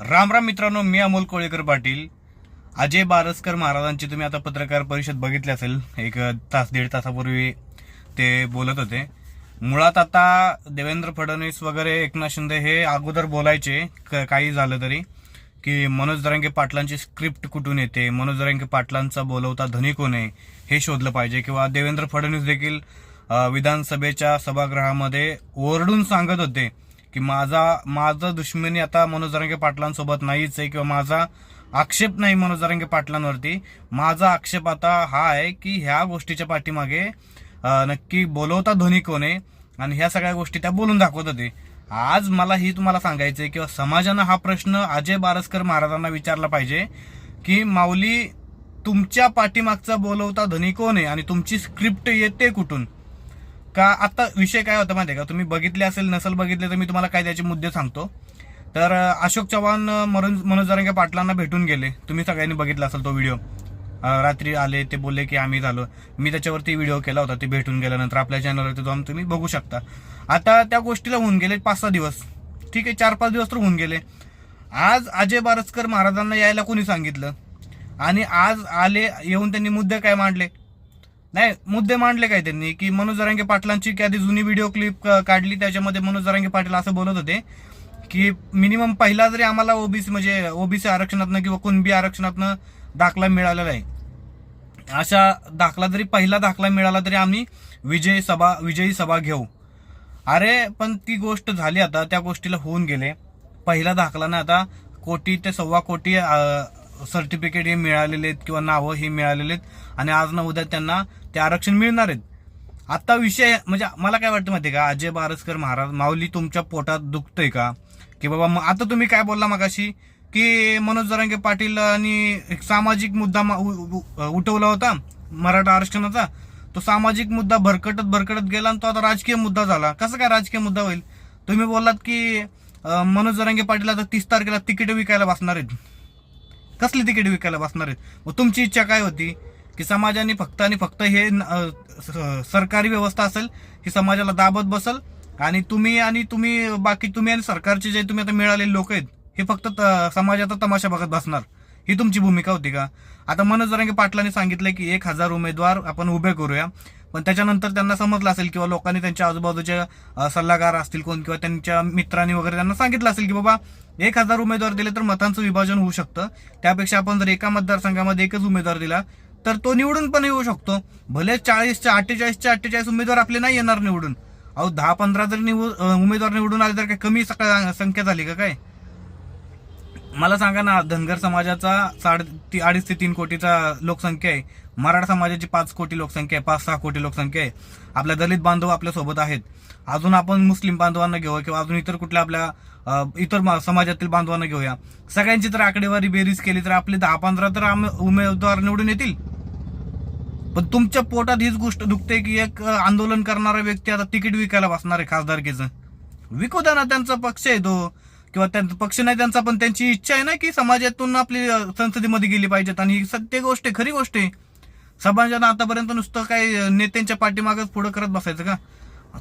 राम राम मित्रांनो मी अमोल कोळेकर पाटील. अजय बारसकर महाराजांची तुम्ही आता पत्रकार परिषद बघितली असेल एक तास दीड तासापूर्वी ते बोलत होते. मुळात आता देवेंद्र फडणवीस वगैरे एकनाथ शिंदे हे अगोदर बोलायचे क- काही झालं तरी की मनोज दरांगे पाटलांची स्क्रिप्ट कुठून येते मनोज दरांगे पाटलांचा बोलवता धनी कोण आहे हे शोधलं पाहिजे. किंवा देवेंद्र फडणवीस देखील विधानसभेच्या सभागृहामध्ये ओरडून सांगत होते की माझा माझं दुश्मनी आता मनोज दरांगे पाटलांसोबत नाहीच आहे किंवा माझा आक्षेप नाही मनोज दरांगे पाटलांवरती. माझा आक्षेप आता हा आहे की ह्या गोष्टीच्या पाठीमागे नक्की बोलवता ध्वनी कोण आहे आणि ह्या सगळ्या गोष्टी त्या बोलून दाखवत होते. आज मला ही तुम्हाला सांगायचं आहे किंवा समाजानं हा प्रश्न अजय बारसकर महाराजांना विचारला पाहिजे की माऊली तुमच्या पाठीमागचा बोलवता ध्वनी कोण आहे आणि तुमची स्क्रिप्ट येते कुठून? का आता विषय काय होता माहिती आहे का? तुम्ही बघितले असेल नसेल बघितले तर मी तुम्हाला काय त्याचे मुद्दे सांगतो. तर अशोक चव्हाण मनोज मनोज जरांगे पाटलांना भेटून गेले. तुम्ही सगळ्यांनी बघितला असेल तो व्हिडिओ. रात्री आले ते बोलले की आम्ही झालो. मी त्याच्यावरती व्हिडिओ केला होता ते भेटून गेल्यानंतर. आपल्या चॅनलवरती जाऊन तुम्ही बघू शकता. आता त्या गोष्टीला होऊन गेले पाच सहा दिवस. ठीक आहे चार पाच दिवस तर होऊन गेले. आज अजय बारसकर महाराजांना यायला कोणी सांगितलं? आणि आज आले येऊन त्यांनी मुद्दे काय मांडले? नाही मुद्दे मांडले काय त्यांनी? की मनोज जरांगे पाटलांची की आधी जुनी व्हिडिओ क्लिप काढली त्याच्यामध्ये मनोज जरांगे पाटील असं बोलत होते की मिनिमम पहिला जरी आम्हाला ओबीसी म्हणजे ओबीसी आरक्षणातनं किंवा कुणबी आरक्षणातनं दाखला मिळालेला आहे अशा दाखला जरी पहिला दाखला मिळाला तरी आम्ही विजयी सभा विजयी सभा घेऊ. अरे पण ती गोष्ट झाली आता त्या गोष्टीला होऊन गेले. पहिला दाखला ना आता कोटी ते सव्वा कोटी सर्टिफिकेट हे मिळालेले आहेत किंवा नावं हे मिळालेले आहेत. आणि आज ना उद्या त्यांना ते आरक्षण मिळणार आहेत. आत्ता विषय म्हणजे मला काय वाटतं माहिती का? अजय बारसकर महाराज माऊली तुमच्या पोटात दुखतंय का? की बाबा मग आता तुम्ही काय बोलला मगाशी? की मनोज जरांगे पाटील आणि एक सामाजिक मुद्दा मा- उ- उठवला होता मराठा आरक्षणाचा. तो सामाजिक मुद्दा भरकटत भरकटत गेला आणि तो आता राजकीय मुद्दा झाला. कसं काय राजकीय मुद्दा होईल? तुम्ही बोललात की मनोज जरांगे पाटील आता तीस तारखेला तिकीट विकायला बसणार आहेत. कसली तिकीट विकायला बसणार आहेत? मग तुमची इच्छा काय होती? की समाजाने फक्त आणि फक्त हे सरकारी व्यवस्था असेल ही समाजाला दाबत बसल आणि तुम्ही आणि तुम्ही बाकी तुम्ही आणि सरकारचे जे तुम्ही आता मिळालेले लोक आहेत हे फक्त त- समाजाचा तमाशा बघत बसणार. ही तुमची भूमिका होती का? आता मनोज जरांगे पाटलांनी सांगितलं की एक हजार उमेदवार आपण उभे करूया पण त्याच्यानंतर त्यांना समजलं असेल किंवा लोकांनी त्यांच्या आजूबाजूचे सल्लागार असतील कोण किंवा त्यांच्या मित्रांनी वगैरे त्यांना सांगितलं असेल की बाबा एक हजार उमेदवार दिले तर मतांचं विभाजन होऊ शकतं. त्यापेक्षा आपण जर एका मतदारसंघामध्ये एकच उमेदवार दिला तर तो निवडून पण येऊ शकतो. भले चाळीसच्या अठ्ठेचाळीसच्या अठ्ठेचाळीस उमेदवार आपले नाही येणार निवडून. अहो दहा पंधरा जर निवड उमेदवार निवडून आले तर काय कमी सका- संख्या झाली का काय? मला सांगा ना धनगर समाजाचा साडे ती- अडीच ते तीन कोटीचा लोकसंख्या आहे. मराठा समाजाची पाच कोटी लोकसंख्या आहे पाच सहा कोटी लोकसंख्या आहे. आपल्या दलित बांधव आपल्यासोबत आहेत. अजून आपण मुस्लिम बांधवांना घेऊया किंवा अजून इतर कुठल्या आपल्या इतर मा- समाजातील बांधवांना घेऊया. सगळ्यांची तर आकडेवारी बेरीज केली तर आपले दहा पंधरा तर आम- उमेदवार निवडून येतील. पण तुमच्या पोटात हीच गोष्ट दुखते की एक आंदोलन करणारा व्यक्ती आता तिकीट विकायला बसणार आहे खासदारकीचं. विकू द्या ना त्यांचा पक्ष आहे तो किंवा त्यांचा पक्ष नाही त्यांचा पण त्यांची इच्छा आहे ना की समाजातून आपली संसदेमध्ये गेली पाहिजेत. आणि ही सत्य गोष्ट आहे खरी गोष्ट आहे. समाजानं आतापर्यंत नुसतं काही नेत्यांच्या पाठीमागच पुढं करत बसायचं का?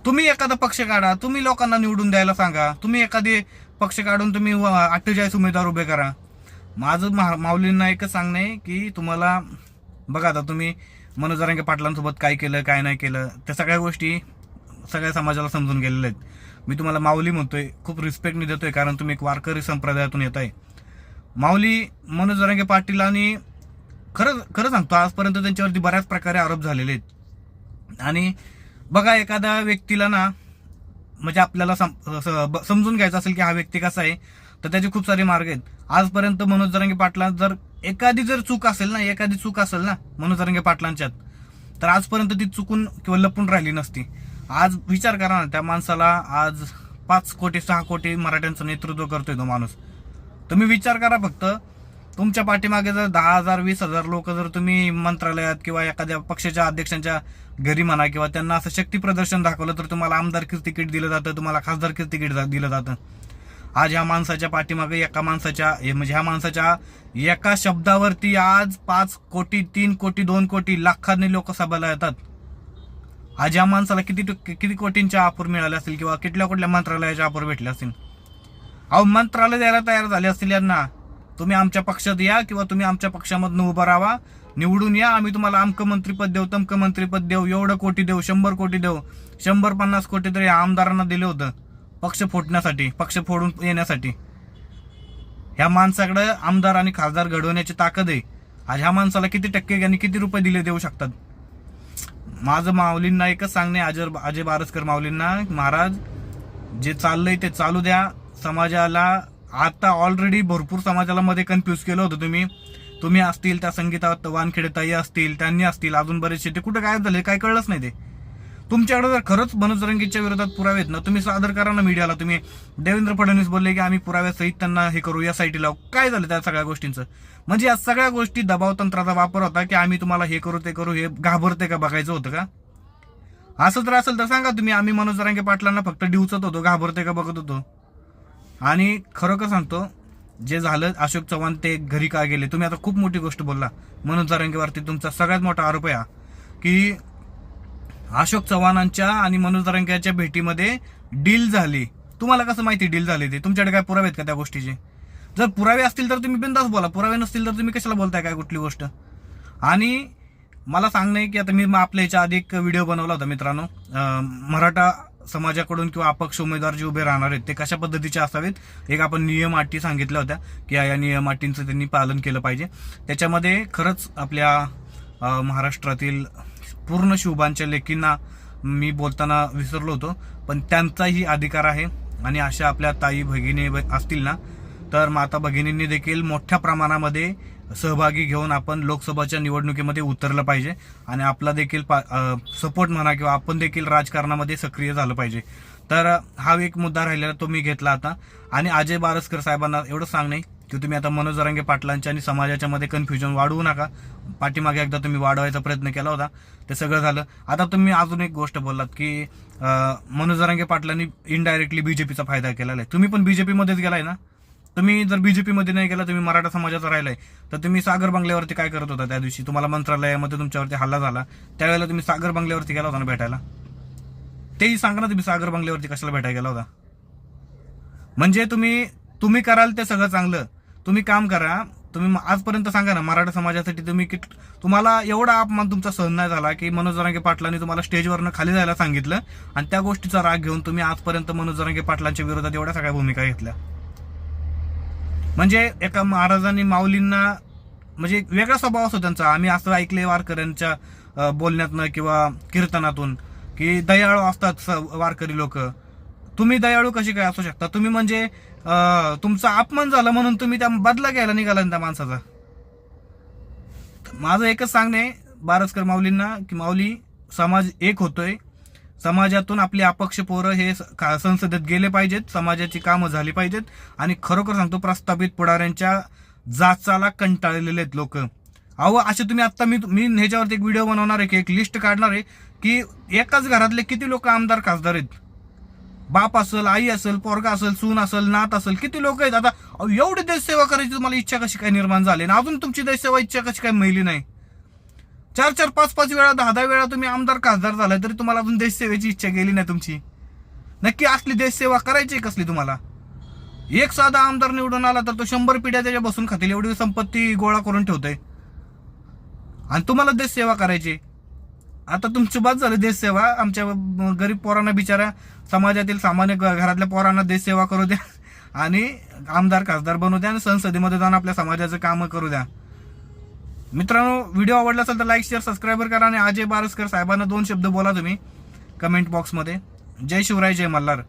तुम्ही एखादा पक्ष काढा तुम्ही लोकांना निवडून द्यायला सांगा. तुम्ही एखादे पक्ष काढून तुम्ही अठ्ठेचाळीस उमेदवार उभे करा. माझं मा- माऊलींना एकच सांगणं आहे की तुम्हाला बघा आता तुम्ही मनोजरांगे पाटलांसोबत काय केलं काय नाही केलं त्या सगळ्या गोष्टी सगळ्या समाजाला समजून गेलेल्या आहेत. मी तुम्हाला माऊली म्हणतोय खूप रिस्पेक्टने देतोय कारण तुम्ही एक वारकरी संप्रदायातून येत आहे माऊली मनोज जरांगे पाटील आणि खरं खरं सांगतो आजपर्यंत त्यांच्यावरती बऱ्याच प्रकारे आरोप झालेले आहेत. आणि बघा एखाद्या व्यक्तीला ना म्हणजे आपल्याला सम- ब- समजून घ्यायचं असेल की हा व्यक्ती कसा आहे तर त्याचे खूप सारे मार्ग आहेत. आजपर्यंत मनोज जरांगे पाटला जर एखादी जर चूक असेल ना एखादी चूक असेल ना मनोज पाटलांच्यात तर आजपर्यंत ती चुकून किंवा लपून राहिली नसती. आज विचार करा ना त्या माणसाला आज पाच कोटी सहा कोटी मराठ्यांचं नेतृत्व करतोय तो माणूस. तुम्ही विचार करा फक्त तुमच्या पाठीमागे जर दहा हजार वीस हजार लोक जर तुम्ही मंत्रालयात किंवा एखाद्या पक्षाच्या अध्यक्षांच्या घरी म्हणा किंवा त्यांना असं शक्ती प्रदर्शन दाखवलं तर तुम्हाला आमदारकीच तिकीट दिलं जातं तुम्हाला खासदारकीच तिकीट दिलं जातं. आज ह्या माणसाच्या पाठीमागे एका माणसाच्या म्हणजे ह्या माणसाच्या एका शब्दावरती आज पाच कोटी तीन कोटी दोन कोटी लाखांनी लोक सभेला येतात. आज या माणसाला किती किती कोटींच्या ऑफर मिळाल्या असतील किंवा कुठल्या कुठल्या मंत्रालयाच्या ऑफर भेटल्या असतील? अहो मंत्रालय द्यायला तयार झाले असतील यांना. तुम्ही आमच्या पक्षात या किंवा तुम्ही आमच्या पक्षामधनं उभं राहा निवडून या आम्ही तुम्हाला अमकं मंत्रीपद देऊ तमकं मंत्रीपद देऊ एवढं कोटी देऊ शंभर कोटी देऊ शंभर पन्नास कोटी तरी आमदारांना दिलं होतं. पक्ष फोडण्यासाठी पक्ष फोडून येण्यासाठी. ह्या माणसाकडे आमदार आणि खासदार घडवण्याची ताकद आहे. आज ह्या माणसाला किती टक्के आणि किती रुपये दिले देऊ शकतात? माझं माऊलींना एकच सांगणे अजय अजय बारसकर माऊलींना महाराज जे चाललंय ते चालू द्या. समाजाला आता ऑलरेडी भरपूर समाजाला मध्ये कन्फ्यूज केलं होतं तुम्ही. तुम्ही असतील त्या संगीतात वानखेडे ताई असतील त्यांनी असतील अजून बरेचसे ते कुठं काय झाले काय कळलंच नाही ते. तुमच्याकडे जर खरंच मनोजरंगीच्या विरोधात पुरावे आहेत ना तुम्ही सादर करा ना मीडियाला. तुम्ही देवेंद्र फडणवीस बोलले की आम्ही पुराव्यासहित त्यांना हे करू या साईटी लावू काय झालं त्या सगळ्या गोष्टींचं? म्हणजे या सगळ्या गोष्टी दबाव तंत्राचा वापर होता की आम्ही तुम्हाला हे करू ते करू हे घाबरते का बघायचं होतं का? असं जर असेल तर सांगा तुम्ही आम्ही मनोज पाटलांना फक्त डिवचत होतो घाबरते का बघत होतो? आणि खरोखर सांगतो जे झालं अशोक चव्हाण ते घरी का गेले? तुम्ही आता खूप मोठी गोष्ट बोलला. मनोज जारंगेवरती तुमचा सगळ्यात मोठा आरोप आहे की अशोक चव्हाणांच्या आणि मनोज तरंग्याच्या भेटीमध्ये डील झाली. तुम्हाला कसं माहिती डील झाली ते? तुमच्याकडे काय पुरावे आहेत का त्या गोष्टीचे? जर पुरावे असतील तर तुम्ही बिंदास बोला. पुरावे नसतील तर तुम्ही कशाला बोलताय काय कुठली गोष्ट? आणि मला सांगणं आहे की आता मी आपल्या ह्याच्या आधी एक व्हिडिओ बनवला होता मित्रांनो. मराठा समाजाकडून किंवा अपक्ष उमेदवार जे उभे राहणार आहेत ते कशा पद्धतीचे असावेत? एक आपण नियम अटी सांगितल्या होत्या की या या नियम अटींचं त्यांनी पालन केलं पाहिजे. त्याच्यामध्ये खरंच आपल्या महाराष्ट्रातील पूर्ण शुभांच्या लेकींना मी बोलताना विसरलो होतो पण त्यांचाही अधिकार आहे आणि अशा आपल्या ताई भगिनी असतील ना तर माता भगिनींनी देखील मोठ्या प्रमाणामध्ये सहभागी घेऊन आपण लोकसभाच्या निवडणुकीमध्ये उतरलं पाहिजे आणि आपला देखील सपोर्ट म्हणा किंवा आपण देखील राजकारणामध्ये सक्रिय झालं पाहिजे. तर हा एक मुद्दा राहिलेला तो मी घेतला आता. आणि अजय बारसकर साहेबांना एवढं सांगणे की तुम्ही आता मनोज रंगे पाटलांच्या आणि समाजाच्या मध्ये कन्फ्युजन वाढवू नका. पाठीमागे एकदा तुम्ही वाढवायचा प्रयत्न केला होता. ते सगळं झालं. आता तुम्ही अजून एक गोष्ट बोललात की मनोज रंगे पाटलांनी इनडायरेक्टली बीजेपीचा फायदा केलेला आहे. तुम्ही पण बीजेपीमध्येच गेलाय ना? तुम्ही जर बीजेपीमध्ये नाही गेला तुम्ही मराठा समाजाचा राहिलाय तर तुम्ही सागर बंगल्यावरती काय करत होता त्या दिवशी? तुम्हाला मंत्रालयामध्ये तुमच्यावरती हल्ला झाला. त्यावेळेला तुम्ही सागर बंगल्यावरती गेला होता ना भेटायला? तेही सांगा ना तुम्ही सागर बंगल्यावरती कशाला भेटायला गेला होता? म्हणजे तुम्ही तुम्ही कराल ते सगळं चांगलं. तुम्ही काम करा. तुम्ही आजपर्यंत सांगा ना मराठा समाजासाठी तुम्ही कित तुम्हाला एवढा अपमान तुमचा सहन नाही झाला की मनोज जरांगे पाटलांनी तुम्हाला स्टेजवरनं खाली जायला सांगितलं आणि त्या गोष्टीचा राग घेऊन तुम्ही आजपर्यंत मनोज जरांगे पाटलांच्या विरोधात एवढ्या सगळ्या भूमिका घेतल्या. म्हणजे एका महाराजांनी माऊलींना म्हणजे वेगळा स्वभाव असतो त्यांचा. आम्ही असं ऐकले वारकऱ्यांच्या बोलण्यातनं किंवा कीर्तनातून की दयाळू असतात स- वारकरी लोक. तुम्ही दयाळू कशी काय असू शकता? तुम्ही म्हणजे तुमचा अपमान झाला म्हणून तुम्ही त्या बदला घ्यायला निघाला त्या माणसाचा. माझं एकच सांगणे बारसकर माऊलींना की माऊली समाज एक होतोय. समाजातून आपले अपक्ष पोरं हे स- का- संसदेत गेले पाहिजेत समाजाची कामं झाली पाहिजेत. आणि खरोखर सांगतो प्रस्थापित पुढाऱ्यांच्या जाचाला कंटाळलेले आहेत लोक. अहो असे तुम्ही आत्ता मी मी ह्याच्यावरती एक व्हिडिओ बनवणार आहे की एक लिस्ट काढणार आहे की एकाच घरातले किती लोक आमदार खासदार आहेत? बाप असेल आई असेल पोरगा असेल सून असेल नात असेल किती लोक आहेत? आता एवढी देशसेवा करायची तुम्हाला इच्छा कशी काय निर्माण झाली? आणि अजून तुमची देशसेवा इच्छा कशी काय मिळली नाही? चार चार पाच पाच वेळा दहा दहा वेळा तुम्ही आमदार खासदार झालाय तरी तुम्हाला अजून देशसेवेची इच्छा गेली नाही तुमची. नक्की असली देशसेवा करायची कसली तुम्हाला? एक साधा आमदार निवडून आला तर तो शंभर पिढ्या त्याच्या बसून खातील एवढी संपत्ती गोळा करून ठेवतोय. आणि तुम्हाला देशसेवा करायची आता तुमची बात झाली देशसेवा. आमच्या गरीब पोरांना बिचारा समाजातील सामान्य घरातल्या पोरांना देशसेवा करू द्या आणि आमदार खासदार बनवू द्या आणि संसदेमध्ये जाऊन आपल्या समाजाचं कामं करू द्या. मित्रांनो व्हिडिओ आवडला असेल तर लाईक शेअर सबस्क्राईबर करा आणि अजय बारसकर साहेबांना दोन शब्द बोला तुम्ही. कमेंट बॉक्समध्ये जय शिवराय जय मल्हार.